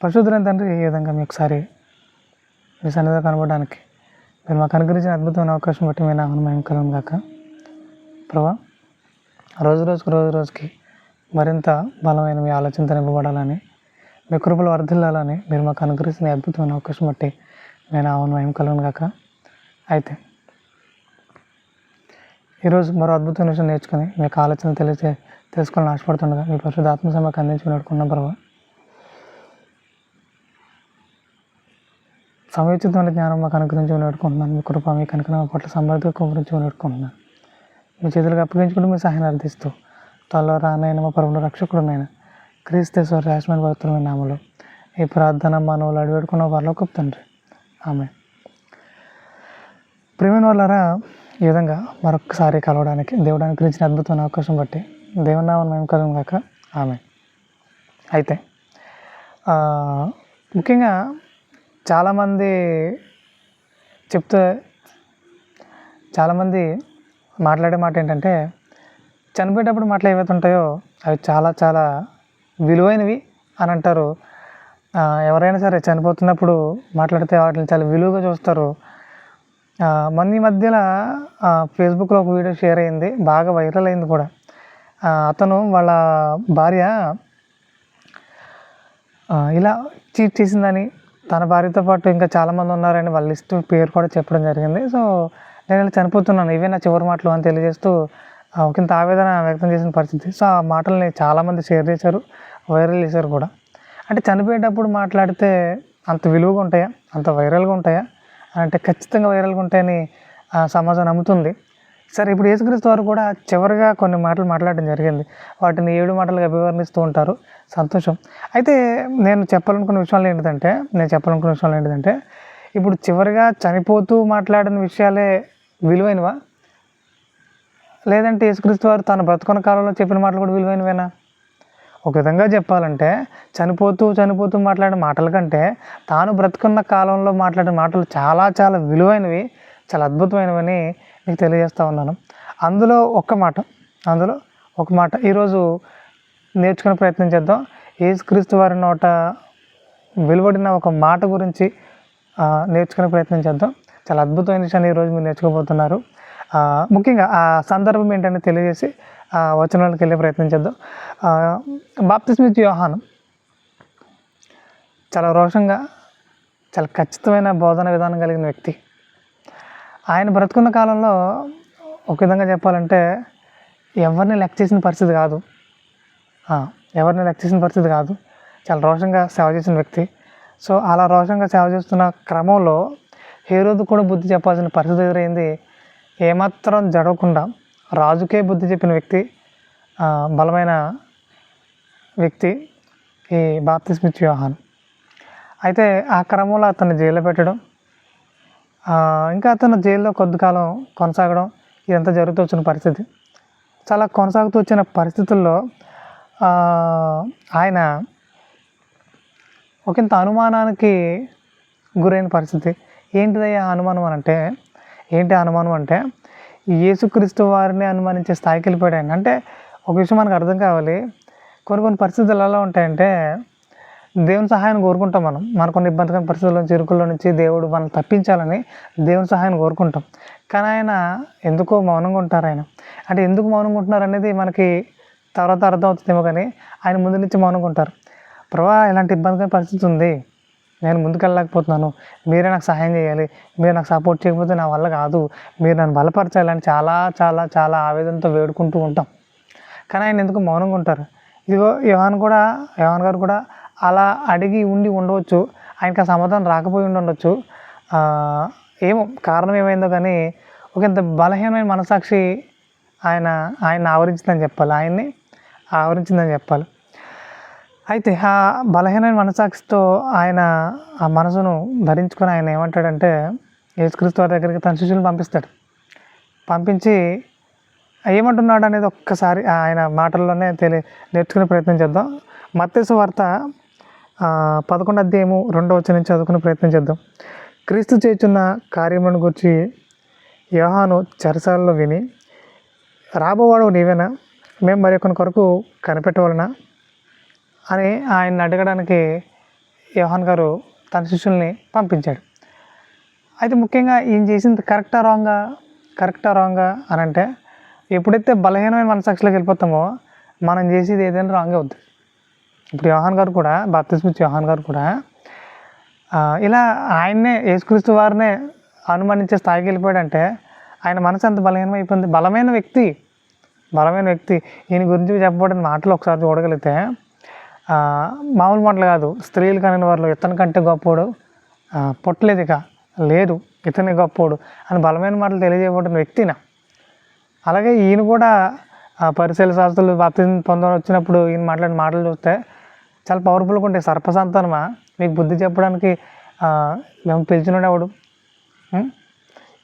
పరిశుద్ధులైన తండ్రి ఈ విధంగా మీ ఒకసారి మీ సన్నిధిలో కనబడడానికి మీరు మాకు అనుగ్రహించిన అద్భుతమైన అవకాశం బట్టి మీ నామను మేము కలం కాక ప్రభా రోజు రోజుకి రోజు రోజుకి మరింత బలమైన మీ ఆలోచనతో నింపబడాలని మీ కృపలు వర్ధిల్లాలని మీరు మాకు అనుగ్రహించిన అద్భుతమైన అవకాశం బట్టి నేను అవును మేము కలను కాక అయితే ఈరోజు మరో అద్భుతమైన విషయం నేర్చుకుని మీ యొక్క ఆలోచన తెలియజే తెలుసుకోవాలని ఆశపడుతుండగా మీ పరిశుద్ధ ఆత్మ సమయకు అందించి నడుకున్నాం ప్రభావ సమయోచితమైన జ్ఞానం మాకు అనుగ్రహించి వేడుకుంటున్నాను. మీ కృప మీ కనుక పట్ల సమర్థగా కుమరించి వేడుకుంటున్నాను. మీ చేతులకు అప్పగించుకుంటూ మీ సహాయం అర్థిస్తూ త్వరలో రానైన మా పరువుల రక్షకుడునైన క్రీస్తేశ్వర రాజమైన భక్తులమైన నామలో ఈ ప్రార్థన మానవులు అడివేడుకున్న వాళ్ళ తండ్రి. ఆమె ప్రేమైన వాళ్ళారా ఈ విధంగా మరొకసారి కలవడానికి దేవుడు అనుగ్రహించిన అద్భుతమైన అవకాశం బట్టి దేవుని మేము కలం కాక ఆమె అయితే ముఖ్యంగా చాలామంది చెప్తే చాలామంది మాట్లాడే మాట ఏంటంటే చనిపోయేటప్పుడు మాటలు ఏవైతే ఉంటాయో అవి చాలా చాలా విలువైనవి అని అంటారు. ఎవరైనా సరే చనిపోతున్నప్పుడు మాట్లాడితే వాటిని చాలా విలువగా చూస్తారు. మొన్న ఈ మధ్యలో ఫేస్బుక్లో ఒక వీడియో షేర్ అయింది బాగా వైరల్ అయింది కూడా. అతను వాళ్ళ భార్య ఇలా చీట్ చేసిందని తన భార్యతో పాటు ఇంకా చాలామంది ఉన్నారని వాళ్ళ లిస్ట్ పేరు కూడా చెప్పడం జరిగింది. సో నేను ఇలా చనిపోతున్నాను. ఇవే నా చివరి మాటలు అని తెలియజేస్తూ ఒకంత ఆవేదన వ్యక్తం చేసిన పరిస్థితి. సో ఆ మాటల్ని చాలామంది షేర్ చేశారు వైరల్ చేశారు కూడా. అంటే చనిపోయేటప్పుడు మాట్లాడితే అంత విలువగా ఉంటాయా? అంత వైరల్గా ఉంటాయా? అంటే ఖచ్చితంగా వైరల్గా ఉంటాయని ఆ, సమాజం నమ్ముతుంది. సరే ఇప్పుడు యేసుక్రీస్తు వారు కూడా చివరిగా కొన్ని మాటలు మాట్లాడడం జరిగింది. వాటిని ఏడు మాటలుగా అభివర్ణిస్తూ ఉంటారు. సంతోషం. అయితే నేను చెప్పాలనుకున్న విషయాలు ఏంటంటే నేను చెప్పాలనుకున్న విషయాలు ఏంటంటే ఇప్పుడు చివరిగా చనిపోతూ మాట్లాడిన విషయాలే విలువైనవా? లేదంటే యేసుక్రీస్తు వారు తను బ్రతుకున్న కాలంలో చెప్పిన మాటలు కూడా విలువైనవేనా? ఒక విధంగా చెప్పాలంటే చనిపోతూ చనిపోతూ మాట్లాడిన మాటల కంటే తాను బ్రతుకున్న కాలంలో మాట్లాడిన మాటలు చాలా చాలా విలువైనవి చాలా అద్భుతమైనవని మీకు తెలియజేస్తూ ఉన్నాను. అందులో ఒక్క మాట అందులో ఒక మాట. ఈరోజు నేర్చుకునే ప్రయత్నం చేద్దాం. ఏసుక్రీస్తు వారి నోట వెలువడిన ఒక మాట గురించి నేర్చుకునే ప్రయత్నం చేద్దాం. చాలా అద్భుతమైన విషయాన్ని ఈరోజు మీరు నేర్చుకోబోతున్నారు. ముఖ్యంగా ఆ సందర్భం ఏంటని తెలియజేసి ఆ వచనాలకు వెళ్ళే ప్రయత్నం చేద్దాం. బాప్తిస్మిత్ యోహానం. చాలా రోషంగా చాలా ఖచ్చితమైన బోధన విధానం కలిగిన వ్యక్తి. ఆయన బ్రతుకున్న కాలంలో ఒక విధంగా చెప్పాలంటే ఎవరిని లెక్క చేసిన పరిస్థితి కాదు. ఎవరిని లెక్క చేసిన పరిస్థితి కాదు. చాలా రోషంగా సేవ చేసిన వ్యక్తి. సో అలా రోషంగా సేవ చేస్తున్న క్రమంలో హేరోదు కూడా బుద్ధి చెప్పాల్సిన పరిస్థితి ఎదురైంది. ఏమాత్రం జడవకుండా రాజుకే బుద్ధి చెప్పిన వ్యక్తి బలమైన వ్యక్తి ఈ బాప్తిస్మిత్ వ్యూహాన్ అయితే ఆ క్రమంలో అతన్ని జైల్లో పెట్టడం ఇంకా అతను జైల్లో కొద్ది కాలం కొనసాగడం ఇదంతా జరుగుతూ వచ్చిన పరిస్థితి. చాలా కొనసాగుతూ వచ్చిన పరిస్థితుల్లో ఆయన ఒకంత అనుమానానికి గురైన పరిస్థితి. ఏంటిదయ్యా అనుమానం అని అంటే ఏంటి అనుమానం అంటే యేసుక్రీస్తు వారిని అనుమానించే స్థాయికి వెళ్ళిపోయాడు ఆయన. అంటే ఒక విషయం మనకు అర్థం కావాలి. కొన్ని కొన్ని పరిస్థితులు ఎలా ఉంటాయంటే దేవుని సహాయాన్ని కోరుకుంటాం మనం. మన కొన్ని ఇబ్బందికరమైన పరిస్థితుల్లో నుంచి నుంచి దేవుడు మనం తప్పించాలని దేవుని సహాయాన్ని కోరుకుంటాం. కానీ ఆయన ఎందుకో మౌనంగా ఉంటారు ఆయన. అంటే ఎందుకు మౌనంగా ఉంటున్నారు అనేది మనకి తర్వాత అర్థం అవుతుందేమో కానీ ఆయన ముందు నుంచి మౌనంగా ఉంటారు. ప్రభా ఇలాంటి ఇబ్బందికరమైన పరిస్థితి ఉంది. నేను ముందుకు వెళ్ళలేకపోతున్నాను మీరే నాకు సహాయం చేయాలి. మీరు నాకు సపోర్ట్ చేయకపోతే నా వల్ల కాదు. మీరు నన్ను బలపరచాలని చాలా చాలా చాలా ఆవేదనతో వేడుకుంటూ ఉంటాం. కానీ ఆయన ఎందుకు మౌనంగా ఉంటారు? ఇదిగో యోహాన్ కూడా యోహాన్ గారు కూడా అలా అడిగి ఉండి ఉండవచ్చు. ఆయనకి ఆ సమాధానం రాకపోయి ఉండి ఉండొచ్చు. ఏమో కారణం ఏమైందో కానీ ఒక ఇంత బలహీనమైన మనసాక్షి ఆయన ఆయన ఆవరించిందని చెప్పాలి. ఆయన్ని ఆవరించిందని చెప్పాలి. అయితే ఆ బలహీనమైన మనసాక్షితో ఆయన ఆ మనసును ధరించుకొని ఆయన ఏమంటాడంటే యేసుక్రీస్తు వారి దగ్గరికి తన శిష్యులను పంపిస్తాడు. పంపించి ఏమంటున్నాడు అనేది ఒక్కసారి ఆయన మాటల్లోనే తెలియ నేర్చుకునే ప్రయత్నం చేద్దాం. మత్తేసు వార్త పదకొండు అధ్యాయము రెండవ వచ్చి నుంచి చదువుకునే ప్రయత్నం చేద్దాం. క్రీస్తు చేస్తున్న కార్యములను గురించి యోహాను చెరసాలలో విని రాబోవాడు నీవేనా? మేము మరి కొన్ని కొరకు కనిపెట్టవలనా? అని ఆయన అడగడానికి యోహాన్ గారు తన శిష్యుల్ని పంపించాడు. అయితే ముఖ్యంగా ఈయన చేసింది కరెక్టా రాంగా? కరెక్టా రాంగా అని అంటే ఎప్పుడైతే బలహీనమైన మనసాక్షిలోకి వెళ్ళిపోతామో మనం చేసేది ఏదైనా రాంగ్ అవుద్ది. ఇప్పుడు యోహాన్ గారు కూడా బాప్తిస్మిచ్ యోహాన్ గారు కూడా ఇలా ఆయన్నే యేసుక్రీస్తు వారినే అనుమానించే స్థాయికి వెళ్ళిపోయాడంటే ఆయన మనసు ఎంత బలహీనమైపోయింది? బలమైన వ్యక్తి బలమైన వ్యక్తి ఈయన గురించి చెప్పబడిన మాటలు ఒకసారి చూడగలిగితే మామూలు మాటలు కాదు స్త్రీలు కనిన వారిలో ఇతని కంటే గొప్పోడు పొట్టలేదు పుట్టలేదు ఇక లేదు ఇతని గొప్పోడు అని బలమైన మాటలు తెలియజేయబడిన వ్యక్తిన? అలాగే ఈయన కూడా పరిశీల శాస్త్రులు బాప్తిజం పొందడం వచ్చినప్పుడు ఈయన మాట్లాడిన మాటలు చూస్తే చాలా పవర్ఫుల్గా ఉంటాయి. సర్పసంతానమా? మీకు బుద్ధి చెప్పడానికి మేము మేము పిలిచినవాడు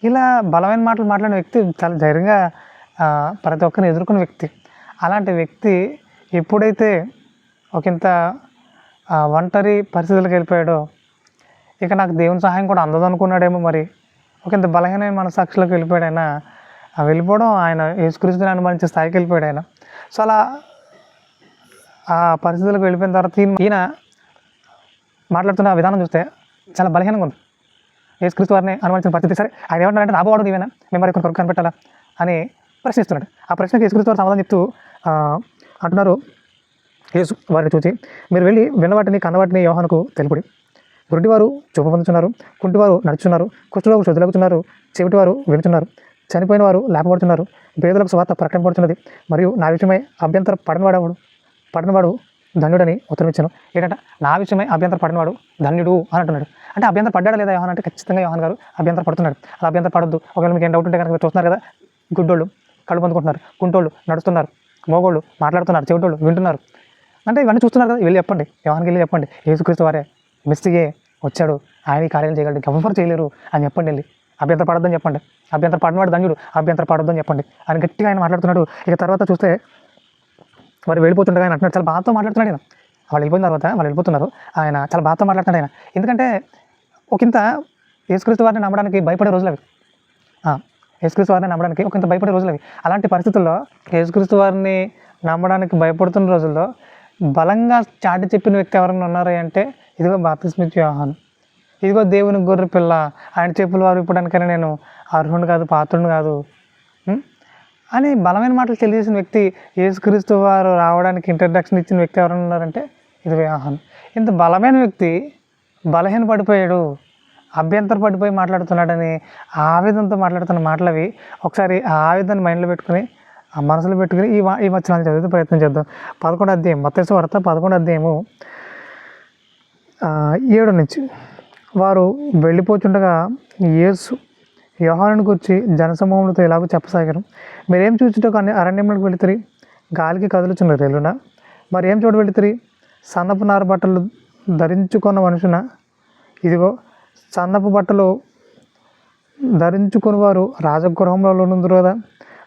ఇలా బలమైన మాటలు మాట్లాడిన వ్యక్తి చాలా ధైర్యంగా ప్రతి ఒక్కరిని ఎదుర్కొన్న వ్యక్తి. అలాంటి వ్యక్తి ఎప్పుడైతే ఒకంత ఒంటరి పరిస్థితులకు వెళ్ళిపోయాడో ఇక నాకు దేవుని సహాయం కూడా అందదు అనుకున్నాడేమో మరి. ఒకంత బలహీనమైన మనసాక్షిలోకి వెళ్ళిపోయాడు ఆయన వెళ్ళిపోవడం ఆయన యేసుక్రీస్తుని అనుమానించే స్థాయికి వెళ్ళిపోయాడు ఆయన. సో అలా ఆ పరిస్థితులకు వెళ్ళిపోయిన తర్వాత ఈయన మాట్లాడుతున్న విధానం చూస్తే చాలా బలహీనంగా ఉంది. యేసుక్రీస్తు వారిని అనుమానించిన పరిస్థితి. సరే ఆయన ఏమంటారంటే రాబోవాడు నీవేనా? మేము మరి కొరకు కనిపెట్టాలా? అని ప్రశ్నిస్తున్నాడు. ఆ ప్రశ్నకి యేసుక్రీస్తు వారు సమాధానం చెప్తూ అంటున్నారు యేసు వారిని చూసి మీరు వెళ్ళి విన్నవాటిని కన్నవాటిని యోహానుకు తెలుపుడి. గుడ్డివారు చూపు పొందుతున్నారు కుంటివారు నడుచున్నారు కుష్ఠరోగులు శుద్ధులగుతున్నారు చెవిటివారు వినుతున్నారు చనిపోయిన వారు లేపబడుతున్నారు పేదలకు స్వార్థ ప్రకటింపబడుతున్నది మరియు నా విషయమై అభ్యంతర పడనివాడేవాడు? పడినవాడు ధన్యుడని ఉత్తరమిచ్చాను ఏంటంటే నా విషయమై అభ్యంతర పడినవాడు ధన్యుడు అని అంటున్నాడు అంటే అభ్యంతర పడ్డాడా లేదా యోహన్? అంటే ఖచ్చితంగా యోహన్ గారు అభ్యంతర పడుతున్నాడు. అలా అభ్యంతర పడద్దు. ఒకవేళ మీకు ఏం డౌట్ ఉంటే కనుక మీరు చూస్తున్నారు కదా గుడ్డోళ్ళు కళ్ళు పొందుకుంటున్నారు కుంటోళ్ళు నడుస్తున్నారు మోగోళ్ళు మాట్లాడుతున్నారు చెవిటోళ్ళు వింటున్నారు. అంటే ఇవన్నీ చూస్తున్నారు కదా వెళ్ళి చెప్పండి. యోహాన్కి వెళ్ళి చెప్పండి. యేసుక్రీస్తు వారే మెస్సిగే వచ్చాడు. ఆయన ఈ కార్యం చేయగలడు. ఎవరు చేయలేరు అని చెప్పండి వెళ్ళి. అభ్యంతర పడొద్దని చెప్పండి. అభ్యంతర పడినవాడు ధన్యుడు. అభ్యంతర పడొద్దని చెప్పండి. అని గట్టిగా ఆయన మాట్లాడుతున్నాడు. ఇక తర్వాత చూస్తే మరి వెళ్ళిపోతుండగా ఆయన అంటున్నాడు చాలా బాధతో మాట్లాడుతున్నాడు ఆయన. వాళ్ళు వెళ్ళిపోయిన తర్వాత వాళ్ళు వెళ్ళిపోతున్నారు. ఆయన చాలా బాధతో మాట్లాడుతున్నాడు ఆయన. ఎందుకంటే ఒకంత యేసుక్రీస్తు వారిని నమ్మడానికి భయపడే రోజులు అవి. యేసుక్రీస్తు వారిని నమ్మడానికి ఒకంత భయపడే రోజులు అవి. అలాంటి పరిస్థితుల్లో యేసుక్రీస్తు వారిని నమ్మడానికి భయపడుతున్న రోజుల్లో బలంగా చాటి చెప్పిన వ్యక్తి ఎవరైనా ఉన్నారా అంటే ఇదిగో బాప్తిస్మిత్ యోహాను. ఇదిగో దేవుని గొర్రె పిల్ల ఆయన చెప్పులు వారు ఇప్పడానికైనా నేను అర్హుడు కాదు పాత్రుడు కాదు. అని బలమైన మాటలు తెలియజేసిన వ్యక్తి యేసుక్రీస్తు వారు రావడానికి ఇంట్రడక్షన్ ఇచ్చిన వ్యక్తి ఎవరైనా ఉన్నారంటే ఇది వ్యాహన్ ఇంత బలమైన వ్యక్తి బలహీన పడిపోయాడు అభ్యంతర పడిపోయి మాట్లాడుతున్నాడని ఆవేదనతో మాట్లాడుతున్న మాటలు అవి ఒకసారి ఆ ఆవేదాన్ని మైండ్లో పెట్టుకుని ఆ మనసులో పెట్టుకుని ఈ ఈ వచనాలు చదివితే ప్రయత్నం చేద్దాం. పదకొండు అధ్యాయం మొత్తం వార్త పదకొండు అధ్యాయము ఏడు నుంచి. వారు వెళ్ళిపోతుండగా యేసు యోహాను గురించి జనసమూహములతో ఎలాగో చెప్పసాగారు. మీరేం చూచుటకు అన్ని అరణ్యములకు వెళితిరి గాలికి కదులుచున్న రేలున? మరి ఏం చోటు వెళితిరి సన్నపు నార బట్టలు ధరించుకున్న మనుషున? ఇదిగో సన్నపు బట్టలు ధరించుకుని వారు రాజగృహంలో నుందురు కదా?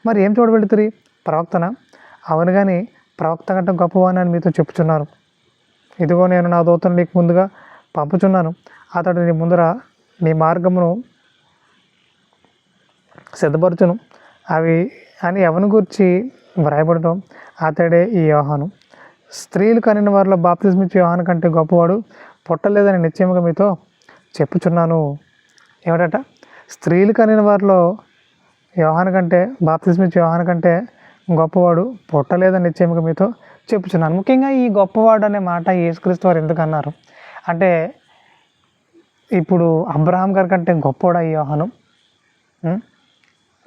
మరి ఏం చోటు వెళితిరి ప్రవక్తన? అవును కానీ ప్రవక్త కంటే గొప్పవాని అని మీతో చెప్పుచున్నారు. ఇదిగో నేను నా దూతను నీకు ముందుగా పంపుచున్నాను. అతడు నీ ముందర నీ మార్గమును సిద్ధపరచును. అవి అని ఎవని గురించి వ్రాయబడటం అతడే ఈ యోహాను. స్త్రీలు కనిన వారిలో బాప్తిజమిచ్చే యోహాను కంటే గొప్పవాడు పుట్టలేదని నిశ్చయముగా మీతో చెప్పుచున్నాను. ఏమిటట? స్త్రీలు కనిన వారిలో యోహాను కంటే బాప్తిజమిచ్చే యోహాను కంటే గొప్పవాడు పుట్టలేదని నిశ్చయముగా మీతో చెప్పుచున్నాను. ముఖ్యంగా ఈ గొప్పవాడు అనే మాట యేసుక్రీస్తు వారు ఎందుకు అన్నారు? అంటే ఇప్పుడు అబ్రహాం గారి కంటే గొప్పవాడు ఈ యోహాను?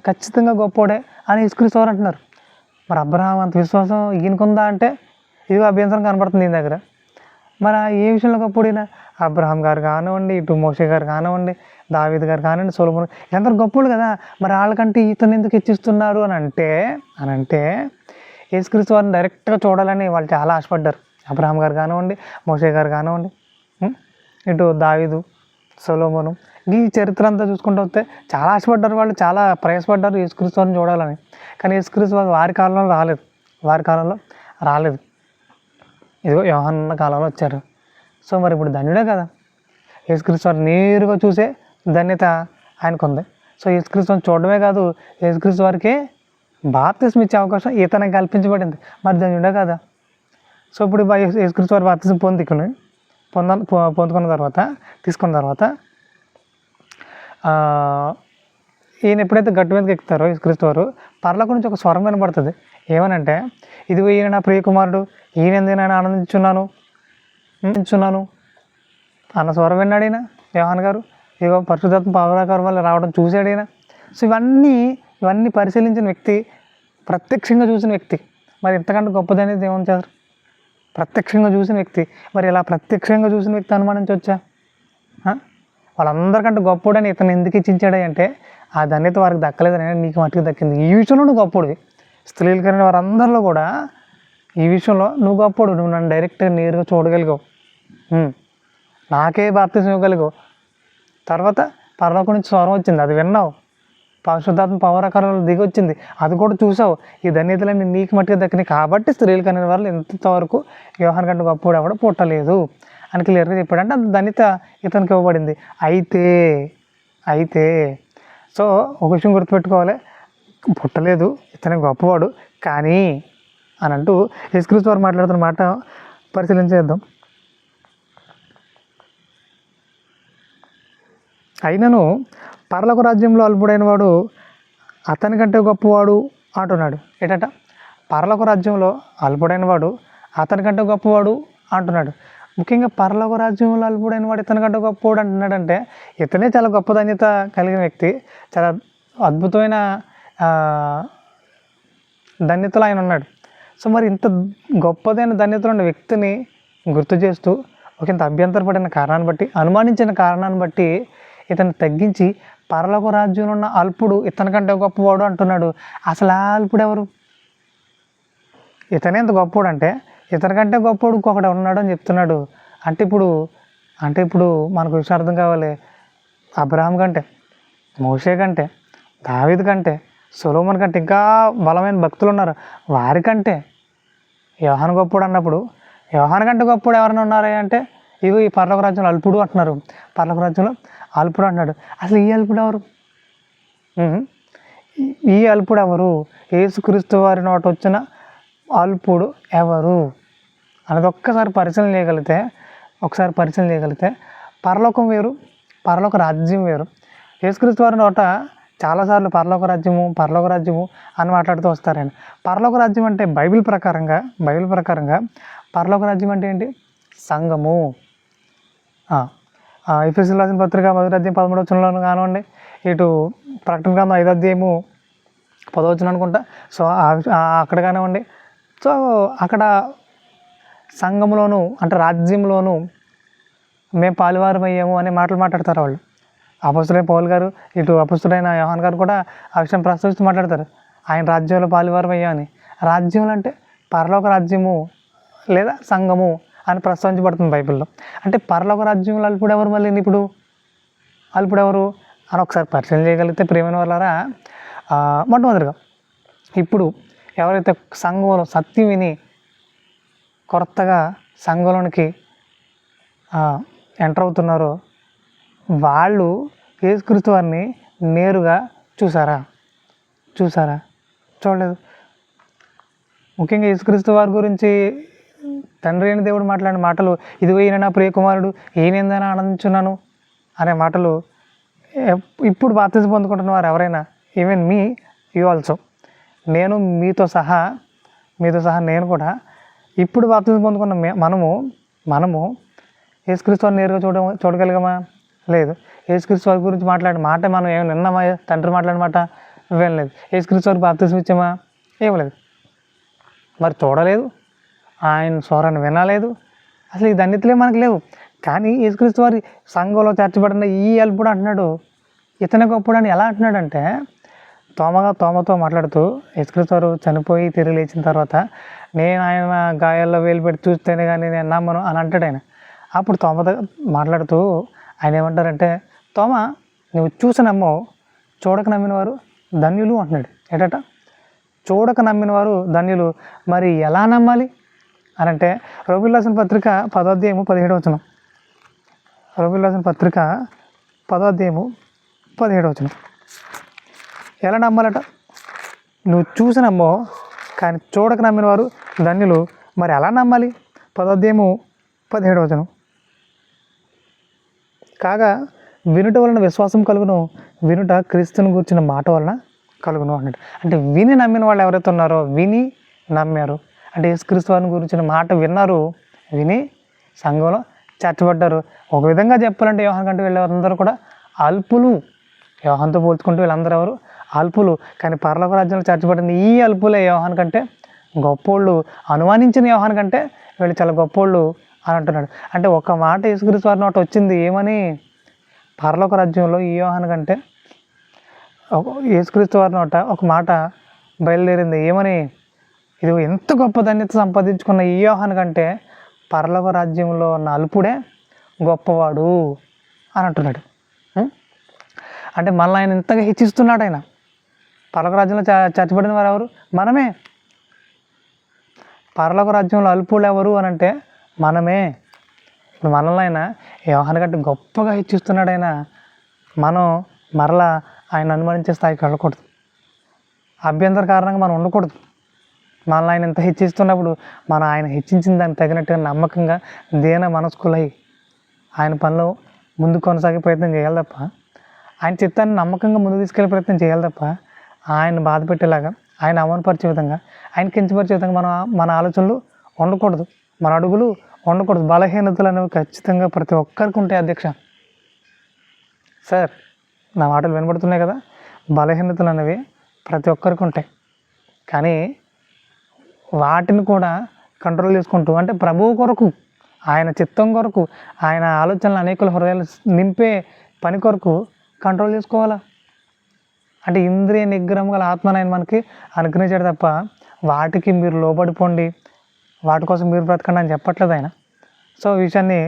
ఖచ్చితంగా గొప్పోడే అని యేసుక్రీస్తు వారు అంటున్నారు. మరి అబ్రహాం అంత విశ్వాసం ఈయనకుందా అంటే? ఇది అభ్యంతరం కనబడుతుంది ఈయన దగ్గర. మరి ఏ విషయంలో గొప్పడైనా అబ్రహాం గారు కానివ్వండి ఇటు మోషే గారు కానివ్వండి దావీద్ గారు కానివ్వండి సోలమోన్ వీళ్ళందరూ గొప్పలు కదా. మరి వాళ్ళకంటే ఇతను ఎందుకు ఇచ్చిస్తున్నారు అని అంటే అని అంటే యేసుక్రీస్తు వారిని డైరెక్ట్గా చూడాలని వాళ్ళు చాలా ఆశపడ్డారు. అబ్రహాం గారు కానివ్వండి మోషే గారు కానివ్వండి ఇటు దావీదు సొలోమోను ఈ చరిత్ర అంతా చూసుకుంటూ వస్తే చాలా ఆశపడ్డారు వాళ్ళు చాలా ప్రయాసపడ్డారు యేసుక్రీస్తు వారిని చూడాలని. కానీ యేసుక్రీస్తు వారు వారి కాలంలో రాలేదు. వారి కాలంలో రాలేదు. ఇదిగో యోహాన్న కాలంలో వచ్చారు. సో మరి ఇప్పుడు ధన్యుడే కదా? యేసుక్రీస్తు వారు నేరుగా చూసే ధన్యత ఆయనకు ఉంది సో యేసుక్రీస్తుని చూడడమే కాదు యేసుక్రీస్తు వారికి బాప్తిసం ఇచ్చే అవకాశం ఇతనికి కల్పించబడింది. మరి ధన్యుడే కదా? సో ఇప్పుడు యేసుక్రీస్తు వారి బాప్తిసం పొందుకుని పొంద పొందుకున్న తర్వాత తీసుకున్న తర్వాత ఈయన ఎప్పుడైతే గట్టు మీదకి ఎక్కుతారో యేసుక్రీస్తు వారు పర్లకు నుంచి ఒక స్వరం వినబడుతుంది. ఏమనంటే ఇదిగో ఈయన నా ప్రియకుమారుడు ఈయన ఎందుకు నేను ఆనందించున్నాను? ఆనందించున్నాను? అన్న స్వరం విన్నాడు ఈయన వ్యవహాన్ గారు. ఇదిగో పరిశుధాత్మ పావరాకారం వల్ల రావడం చూశాడు ఈయన. సో ఇవన్నీ ఇవన్నీ పరిశీలించిన వ్యక్తి ప్రత్యక్షంగా చూసిన వ్యక్తి మరి ఇంతకంటే గొప్పదనేది ఏమని చేస్తారు? ప్రత్యక్షంగా చూసిన వ్యక్తి. మరి ఇలా ప్రత్యక్షంగా చూసిన వ్యక్తి అనుమానించవచ్చా? వాళ్ళందరికంటే గొప్పోడని ఇతను ఎందుకు ఇచ్చించాడు అంటే ఆ ధన్యత వారికి దక్కలేదని నీకు మట్టుకు దక్కింది. ఈ విషయంలో నువ్వు గొప్పోడివి. స్త్రీలు కానీ వారందరిలో కూడా ఈ విషయంలో నువ్వు గొప్పోడు. నువ్వు నన్ను డైరెక్ట్గా నేరుగా చూడగలిగావు. నాకే బాప్తిజం ఇవ్వగలిగావు. తర్వాత పరలోకం నుంచి స్వరం వచ్చింది. అది విన్నావు. పరిశుద్ధాత్మ పవరకరంలో దిగి వచ్చింది అది కూడా చూసావు. ఈ ధన్యతలన్నీ నీకు మట్టిగా దక్కినాయి. కాబట్టి స్త్రీలు కనిన వాళ్ళు ఇంతవరకు వ్యవహారం కంటే గొప్పవాడు ఎవడ పుట్టలేదు. అని క్లియర్గా చెప్పాడు అంటే అది ఇతనికి ఇవ్వబడింది. అయితే అయితే సో ఒక విషయం గుర్తుపెట్టుకోవాలి. పుట్టలేదు ఇతనే గొప్పవాడు కానీ అని అంటూ యశ్క్రీస్ వారు మాట్లాడుతున్న మాట పరిశీలించేద్దాం అయినను పర్లకు రాజ్యంలో అల్పుడైన వాడు అతనికంటే గొప్పవాడు అంటున్నాడు. ఏంటంట? పర్లకు రాజ్యంలో అల్పుడైన వాడు అతనికంటే గొప్పవాడు అంటున్నాడు. ముఖ్యంగా పరలోక రాజ్యంలో అల్పుడైన వాడు ఇతనికంటే గొప్పవాడు అంటున్నాడంటే ఇతనే చాలా గొప్ప ధన్యత కలిగిన వ్యక్తి చాలా అద్భుతమైన ధన్యతలు ఆయన ఉన్నాడు. సో మరి ఇంత గొప్పదైన ధన్యతలు ఉన్న వ్యక్తిని గుర్తు చేస్తూ ఒక ఇంత అభ్యంతరపడిన కారణాన్ని బట్టి అనుమానించిన కారణాన్ని బట్టి ఇతను తగ్గించి పరలోక రాజ్యంలో ఉన్న అల్పుడు ఇతనికంటే గొప్పవాడు అంటున్నాడు. అసలు ఆ అల్పుడు ఎవరు? ఇతనే ఇంత గొప్పవాడు అంటే ఇతనికంటే గొప్పవాడు ఇంకొకటి ఉన్నాడు అని చెప్తున్నాడు. అంటే ఇప్పుడు అంటే ఇప్పుడు మనకు విషయం అర్థం కావాలి. అబ్రహాం కంటే మోషే కంటే దావిద్ కంటే సులోమన్ కంటే ఇంకా బలమైన భక్తులు ఉన్నారు. వారికంటే యోహాన్ గొప్పడు అన్నప్పుడు యోహాన్ కంటే గొప్పడు ఎవరైనా ఉన్నారా అంటే ఇవి ఈ పర్లోక రాజ్యంలో అల్పుడు అంటున్నారు. పర్లోక రాజ్యంలో అల్పుడు అంటున్నాడు. అసలు ఈ అల్పుడు ఎవరు? ఈ- ఈ అల్పుడు ఎవరు? యేసుక్రీస్తు వారి నోట వచ్చిన అల్పుడు ఎవరు? అనేది ఒక్కసారి పరిశీలన చేయగలిగితే ఒకసారి పరిశీలన చేయగలిగితే పరలోకం వేరు పరలోక రాజ్యం వేరు. యేసుక్రీస్తు వారి నోట చాలాసార్లు పరలోక రాజ్యము పరలోక రాజ్యము అని మాట్లాడుతూ వస్తారండి. పరలోక రాజ్యం అంటే బైబిల్ ప్రకారంగా బైబిల్ ప్రకారంగా పరలోక రాజ్యం అంటే ఏంటి? సంఘము. ఎఫ్ఎస్సి రాసిన పత్రిక మొదటి అధ్యాయం పదమూడు వచ్చినలో కానివ్వండి ఇటు ప్రకటన గ్రంథం ఐదో అధ్యాయము పదవచ్చును అనుకుంటా. సో అక్కడ కానివ్వండి. సో అక్కడ సంఘంలోను అంటే రాజ్యంలోను మేము పాలువారం అయ్యాము అనే మాటలు మాట్లాడతారు వాళ్ళు. అపస్తుడైన పౌల్ గారు ఇటు అపస్తుడైన యోహాన్ గారు కూడా ఆ విషయం ప్రస్తావిస్తూ మాట్లాడతారు. ఆయన రాజ్యంలో పాలువారం అయ్యామని రాజ్యం అంటే పరలోక రాజ్యము లేదా సంఘము అని ప్రస్తావించబడుతుంది బైబిల్లో. అంటే పరలోక రాజ్యంలో అల్పుడు ఎవరు మళ్ళీ ఇప్పుడు? అల్పుడు ఎవరు అని ఒకసారి పరిశీలన చేయగలిగితే ప్రేమైన వాళ్ళారా? మొట్టమొదటిగా ఇప్పుడు ఎవరైతే సంఘంలో సత్యం విని కొత్తగా సంఘంలోనికి ఎంటర్ అవుతున్నారో వాళ్ళు యేసుక్రీస్తు వారిని నేరుగా చూసారా? చూసారా? చూడలేదు. ముఖ్యంగా యేసుక్రీస్తు వారి గురించి తండ్రి అయిన దేవుడు మాట్లాడిన మాటలు ఇదిగో ఈయన నా ప్రియకుమారుడు ఈయనేందని ఆనందించున్నాను అనే మాటలు ఇప్పుడు బాధ్యత పొందుకుంటున్న వారు ఎవరైనా ఈవెన్ మీ యూ ఆల్సో. నేను మీతో సహా మీతో సహా నేను కూడా ఇప్పుడు బాప్తిజం పొందుకున్న మే- మనము మనము యేసుక్రీస్తు వారిని నేరుగా చూడ చూడగలిగామా? లేదు. యేసుక్రీస్తు వారి గురించి మాట్లాడిన మాట మనం ఏమి విన్నామా? తండ్రి మాట్లాడిన మాట వినలేదు. యేసుక్రీస్తు వారికి బాప్తిజం ఇచ్చామా? ఇవ్వలేదు. మరి చూడలేదు ఆయన స్వరాన్ని వినలేదు? అసలు ఈ ధన్యతలే మనకు లేవు? కానీ యేసుక్రీస్తు వారి సంఘంలో చేర్చబడిన ఈ అల్పుడు అంటున్నాడు. ఇతని గొప్పడు అని ఎలా అంటున్నాడంటే తోమగా తోమతో మాట్లాడుతూ యేసుక్రీస్తు వారు చనిపోయి తిరిగి లేచిన తర్వాత నేను ఆయన గాయాల్లో వేలు పెట్టి చూస్తేనే కానీ నేను నమ్మను అని అంటాడు ఆయన. అప్పుడు తోమతో మాట్లాడుతూ ఆయన ఏమంటారంటే తోమ నువ్వు చూసి నమ్మవు. చూడక నమ్మిన వారు ధన్యులు అంటున్నాడు. ఏటట? చూడక నమ్మిన వారు ధన్యులు. మరి ఎలా నమ్మాలి? అని అంటే రోబిల్లాసన్ పత్రిక పదోధ్యాయము పదిహేడు వచనం. రోబిల్లాసన్ పత్రిక పదోధ్యాయము పదిహేడు వచనం. ఎలా నమ్మాలట? నువ్వు చూసి నమ్మో కానీ చూడక నమ్మిన వారు ధన్యులు. మరి ఎలా నమ్మాలి? పదోద్యము పదిహేడు వచనం. కాగా వినుట వలన విశ్వాసం కలుగును వినుట క్రీస్తుని గురించిన మాట వలన కలుగును అన్నట్టు. అంటే విని నమ్మిన వాళ్ళు ఎవరైతే ఉన్నారో విని నమ్మారు. అంటే యేసుక్రీస్తు వారిని గురించిన మాట విన్నారు విని సంఘంలో చేర్చబడ్డారు. ఒక విధంగా చెప్పాలంటే వ్యవహారం కంటే వీళ్ళందరూ కూడా అల్పులు. వ్యవహారంతో పోల్చుకుంటే వీళ్ళందరూ ఎవరు? అల్పులు. కానీ పరలోక రాజ్యంలో చేర్చబడిన ఈ అల్పులే యోహాన్ కంటే గొప్పోళ్ళు. అనుమానించిన యోహాన్ కంటే వీళ్ళు చాలా గొప్పోళ్ళు అని అంటున్నాడు. అంటే ఒక మాట యేసుక్రీస్తు వారి నోట వచ్చింది ఏమని? పరలోక రాజ్యంలో ఈ యోహాన్ కంటే ఒక- యేసుక్రీస్తు వారి నోట ఒక మాట బయలుదేరింది ఏమని? ఇది ఎంత గొప్ప ధన్యత సంపాదించుకున్న ఈ యోహాన్ కంటే పరలోక రాజ్యంలో ఉన్న అల్పుడే గొప్పవాడు అని అంటున్నాడు. అంటే మళ్ళీ ఆయన ఇంతగా హెచ్చిస్తున్నాడు ఆయన. పరలోక రాజ్యంలో చచ్చిపడిన వారు ఎవరు మనమే. పరలోక రాజ్యంలో అల్పులు ఎవరు అని అంటే మనమే. ఇప్పుడు మనల్ని ఆయన వ్యవహారం కంటే గొప్పగా హెచ్చిస్తున్నాడు ఆయన మనం మరలా ఆయన అనుమానించే స్థాయికి వెళ్ళకూడదు. అభ్యంతర కారణంగా మనం ఉండకూడదు. మనల్ని ఆయన ఇంత హెచ్చిస్తున్నప్పుడు మనం ఆయన హెచ్చించిన దానికి తగినట్టుగా నమ్మకంగా దేన మనస్కులై ఆయన పనిలో ముందు కొనసాగే ప్రయత్నం చేయాలి తప్ప ఆయన చిత్తాన్ని నమ్మకంగా ముందుకు తీసుకెళ్ళే ప్రయత్నం చేయాలి తప్ప ఆయన బాధ పెట్టేలాగా ఆయన అవమానపరిచే విధంగా ఆయన కించపరిచే విధంగా మన మన ఆలోచనలు ఉండకూడదు. మన అడుగులు ఉండకూడదు. బలహీనతలు అనేవి ఖచ్చితంగా ప్రతి ఒక్కరికి ఉంటాయి అధ్యక్ష. సార్ నా మాటలు వినబడుతున్నాయి కదా? బలహీనతలు అనేవి ప్రతి ఒక్కరికి ఉంటాయి. కానీ వాటిని కూడా కంట్రోల్ చేసుకుంటూ అంటే ప్రభువు కొరకు ఆయన చిత్తం కొరకు ఆయన ఆలోచనలు అనేకుల హృదయాలు నింపే పని కొరకు కంట్రోల్ చేసుకోవాలా? అంటే ఇంద్రియ నిగ్రహం గల ఆత్మను మనకి అనుగ్రహించాడు తప్ప వాటికి మీరు లోబడిపోండి. వాటి కోసం మీరు బ్రతకండి అని చెప్పట్లేదు ఆయన. సో విషయాన్ని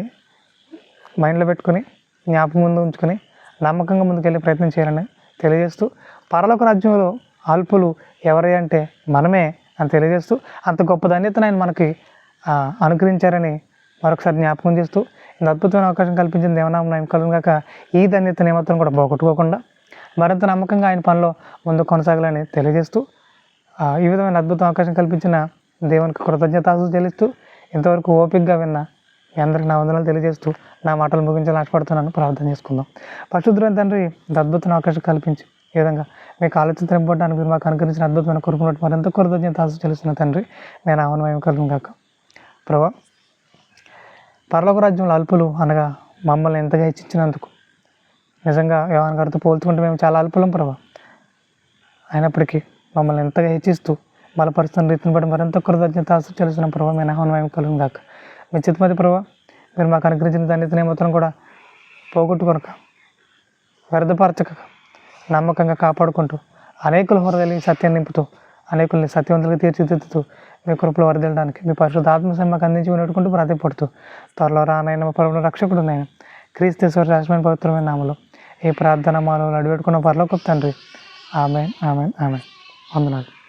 మైండ్లో పెట్టుకుని జ్ఞాపకం ముందు ఉంచుకొని నమ్మకంగా ముందుకెళ్ళే ప్రయత్నం చేయాలని తెలియజేస్తూ పరలోక రాజ్యంలో అల్పులు ఎవరి అంటే మనమే అని తెలియజేస్తూ అంత గొప్ప ధన్యతను ఆయన మనకి అనుగ్రహించారని మరొకసారి జ్ఞాపకం చేస్తూ ఇంత అద్భుతమైన అవకాశం కల్పించిన దేవనామం ఆయన కలుగు కాక ఈ ధన్యతను ఏమాత్రం కూడా పోగొట్టుకోకుండా మరింత నమ్మకంగా ఆయన పనిలో ముందు కొనసాగాలని తెలియజేస్తూ ఈ విధమైన అద్భుతం అవకాశం కల్పించిన దేవునికి కృతజ్ఞతాలు చెల్లిస్తూ ఇంతవరకు ఓపికగా విన్న మీ అందరికి నా వందనాలు తెలియజేస్తూ నా మాటలు ముగించాలని ఆశపడుతున్నాను. ప్రార్థన చేసుకుందాం. పరిశుద్ధమైన తండ్రి అద్భుతమైన అవకాశం కల్పించి ఈ విధంగా మీకు ఆలోచన ఇంపడానికి మీరు మాకు అనుకరించిన అద్భుతమైన కోరుకున్నట్టు మరింత కృతజ్ఞతాలు చెల్లిస్తున్న తండ్రి నేను ఆవన మేము కలుగు కాక ప్రభా పరలోక రాజ్యంలో అల్పులు అనగా మమ్మల్ని ఎంతగా హెచ్చించినందుకు నిజంగా యోహాన్ గారితో పోల్చుకుంటే మేము చాలా అల్పులం ప్రభా. అయినప్పటికీ మమ్మల్ని ఎంతగా హెచ్చిస్తూ బలపరుస్తున్న రీతిని బట్టి మరింత కృతజ్ఞత చెల్లిస్తున్న ప్రభావ మేము ఆహ్వానం మేము కలుగు దాక మీ చిత్తమతి ప్రభావ మీరు మాకు అనుగ్రహించిన దాన్ని మొత్తం కూడా పోగొట్టుకొనక వ్యర్థపరచక నమ్మకంగా కాపాడుకుంటూ అనేకుల హృదయాలు ఈ సత్యాన్ని నింపుతూ అనేకుల్ని సత్యవంతులుగా తీర్చిదిద్దుతూ మీ కృపలో వరదలడానికి మీ పరిశుద్ధ ఆత్మసం మాకు అందించి ఉన్నట్టుకుంటూ ప్రాతిపడుతూ త్వరలో రానైన మా పరమ రక్షకుడు నేను క్రీస్తేశ్వర రాజమైన పవిత్రమైన నామలో ఈ ప్రార్థన మాలో నడిపెట్టుకున్న పర్లోకి తండ్రి. ఆమె ఆమె ఆమె వందనాలు.